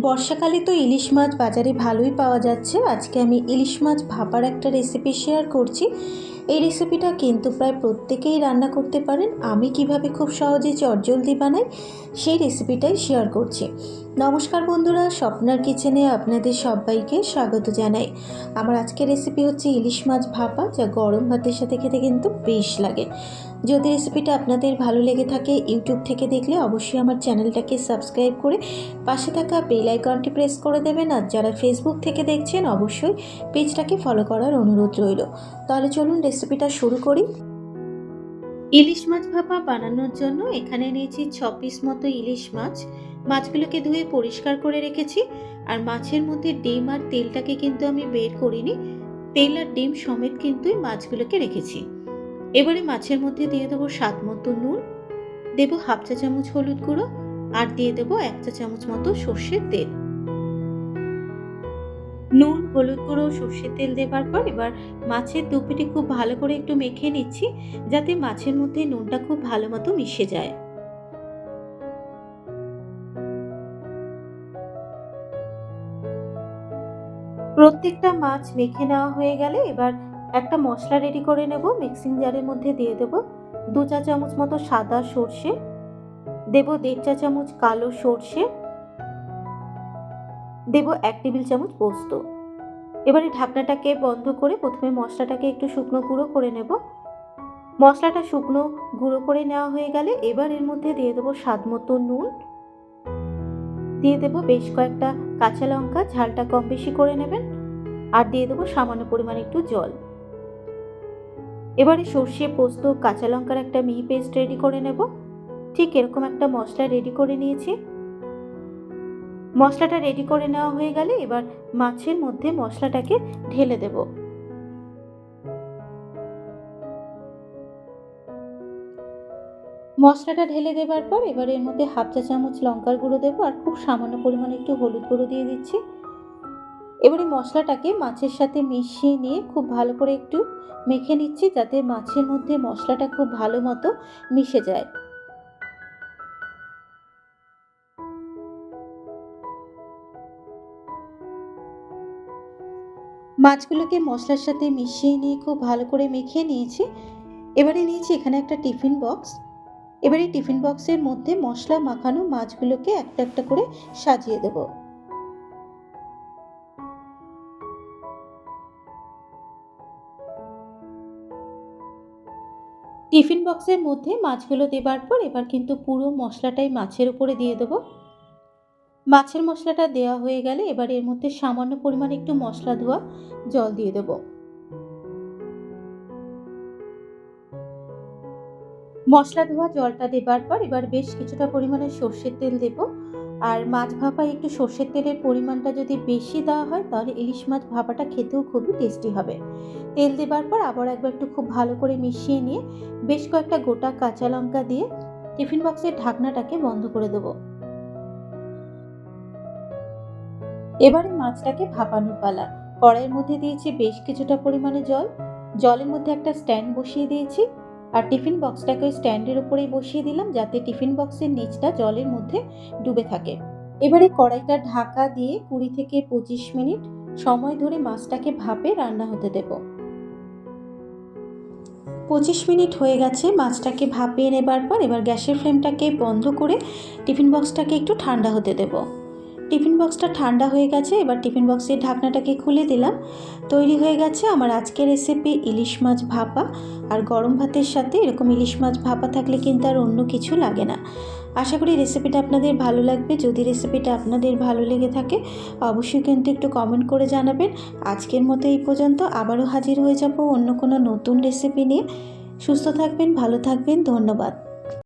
বর্ষাকালে তো ইলিশ মাছ বাজারে ভালোই পাওয়া যাচ্ছে। আজকে আমি ইলিশ মাছ ভাপার একটা রেসিপি শেয়ার করছি। এই রেসিপিটা কিন্তু প্রায় প্রত্যেকেই রান্না করতে পারেন। আমি কীভাবে খুব সহজে চটজলদি বানাই, সেই রেসিপিটাই শেয়ার করছি। নমস্কার বন্ধুরা, স্বপ্নার কিচেনে আপনাদের সবাইকে স্বাগত জানাই। আমার আজকের রেসিপি হচ্ছে ইলিশ মাছ ভাপা, যা গরম ভাতের সাথে খেতে কিন্তু বেশ লাগে। যদি রেসিপিটা আপনাদের ভালো লেগে থাকে, ইউটিউব থেকে দেখলে অবশ্যই আমার চ্যানেলটাকে সাবস্ক্রাইব করে পাশে থাকা বেল আইকনটি প্রেস করে দেবেন। আর যারা ফেসবুক থেকে দেখছেন, অবশ্যই পেজটাকে ফলো করার অনুরোধ রইল। তাহলে চলুন রেসিপিটা শুরু করি। ইলিশ মাছ ভাপা বানানোর জন্য এখানে নিয়েছি ছ পিস মতো ইলিশ মাছ। মাছগুলোকে ধুয়ে পরিষ্কার করে রেখেছি, আর মাছের মধ্যে ডিম আর তেলটাকে কিন্তু আমি বের করিনি। তেল আর ডিম সমেত কিন্তু মাছগুলোকে রেখেছি। এবারে মাছের মধ্যে দিয়ে দেবো স্বাদ মতো নুন, দেবো হাফ চা চামচ হলুদ গুঁড়ো, আর দিয়ে দেবো এক চা চামচ মতো সর্ষের তেল। নুন, হলুদ গুঁড়ো, সর্ষের তেল দেবার পর এবার মাছের দুপিটি খুব ভালো করে একটু মেখে নিচ্ছি, যাতে মাছের মধ্যে নুনটা খুব ভালো মতো মিশে যায়। প্রত্যেকটা মাছ মেখে নেওয়া হয়ে গেলে এবার একটা মশলা রেডি করে নেব। মিক্সিং জারের মধ্যে দিয়ে দেব দু চা চামচ মতো সাদা সর্ষে। দেব দেড় চা চামচ কালো সর্ষে। দেব এক টেবিল চামচ পোস্ত। এবারে ঢাকনাটাকে বন্ধ করে প্রথমে মশলাটাকে একটু শুকনো গুঁড়ো করে নেব। মশলাটা শুকনো গুঁড়ো করে নেওয়া হয়ে গেলে এবার এর মধ্যে দিয়ে দেবো স্বাদ মতো নুন। দিয়ে দেবো বেশ কয়েকটা কাঁচা লঙ্কা, ঝালটা কম বেশি করে নেবেন। আর দিয়ে দেবো সামান্য পরিমাণে একটু জল। এবারে সর্ষে, পোস্ত, কাঁচা লঙ্কার একটা মিহি পেস্ট রেডি করে নেব। ঠিক এরকম একটা মশলা রেডি করে নিয়েছি। মশলাটা রেডি করে নেওয়া হয়ে গেলে এবার মাছের মধ্যে মশলাটাকে ঢেলে দেব। মশলাটা ঢেলে দেবার পর এবার এর মধ্যে হাফ চা চামচ লঙ্কার গুঁড়ো দেবো আর খুব সামান্য পরিমাণে একটু হলুদ গুঁড়ো দিয়ে দিচ্ছি। এবারে মশলাটাকে মাছের সাথে মিশিয়ে নিয়ে খুব ভালো করে একটু মেখে নিচ্ছি যাতে মাছের মধ্যে মশলাটা খুব ভালো মতো মিশে যায়। মাছগুলোকে মশলার সাথে মিশিয়ে নিয়ে খুব ভালো করে মেখে নিয়েছি। এবারে নিয়েছি এখানে একটা টিফিন বক্স। এবারে টিফিন বক্সের মধ্যে মশলা মাখানো মাছগুলোকে একটা একটা করে সাজিয়ে দেবো। টিফিন বক্সের মধ্যে মাছগুলো দেবার পর এবার কিন্তু পুরো মশলাটাই মাছের উপরে দিয়ে দেবো। মাছের মশলাটা দেওয়া হয়ে গেলে এবার এর মধ্যে সামান্য পরিমাণে একটু মশলা ধোয়া জল দিয়ে দেবো। মশলা ধোয়া, জলটা দেবার পর এবার বেশ কিছুটা পরিমাণে সর্ষের তেল দেব। আর মাছ ভাপায় একটু সর্ষের তেলের পরিমাণটা যদি বেশি দেওয়া হয়, তাহলে ইলিশ মাছ ভাপাটা খেতেও খুবই টেস্টি হবে। তেল দেবার পর আবার একবার একটু খুব ভালো করে মিশিয়ে নিয়ে বেশ কয়েকটা গোটা কাঁচা লঙ্কা দিয়ে টিফিন বক্সের ঢাকনাটাকে বন্ধ করে দেবো। এবারে মাছটাকে ভাপানোর পালা। কড়াইয়ের মধ্যে দিয়েছি বেশ কিছুটা পরিমাণে জল। জলের মধ্যে একটা স্ট্যান্ড বসিয়ে দিয়েছি। আর টিফিন বক্সটাকে ওই স্ট্যান্ডের উপরেই বসিয়ে দিলাম যাতে টিফিন বক্সের নিচটা জলের মধ্যে ডুবে থাকে। এবারে কড়াইটা ঢাকা দিয়ে কুড়ি থেকে পঁচিশ মিনিট সময় ধরে মাছটাকে ভাপে রান্না হতে দেব। পঁচিশ মিনিট হয়ে গেছে মাছটাকে ভাপিয়ে নেবার পর এবার গ্যাসের ফ্লেমটাকে বন্ধ করে টিফিন বক্সটাকে একটু ঠান্ডা হতে দেবো। টিফিন বক্সটা ঠান্ডা হয়ে গেছে, এবার টিফিন বক্সের ঢাকনাটাকে খুলে দিলাম। তৈরি হয়ে গেছে আমার আজকের রেসিপি ইলিশ মাছ ভাপা। আর গরম ভাতের সাথে এরকম ইলিশ মাছ ভাপা থাকলে কিন্তু আর অন্য কিছু লাগে না। আশা করি রেসিপিটা আপনাদের ভালো লাগবে। যদি রেসিপিটা আপনাদের ভালো লেগে থাকে, অবশ্যই কিন্তু একটু কমেন্ট করে জানাবেন। আজকের মতো এই পর্যন্ত আবারও হাজির হয়ে যাব অন্য কোনো নতুন রেসিপি নিয়ে। সুস্থ থাকবেন, ভালো থাকবেন, ধন্যবাদ।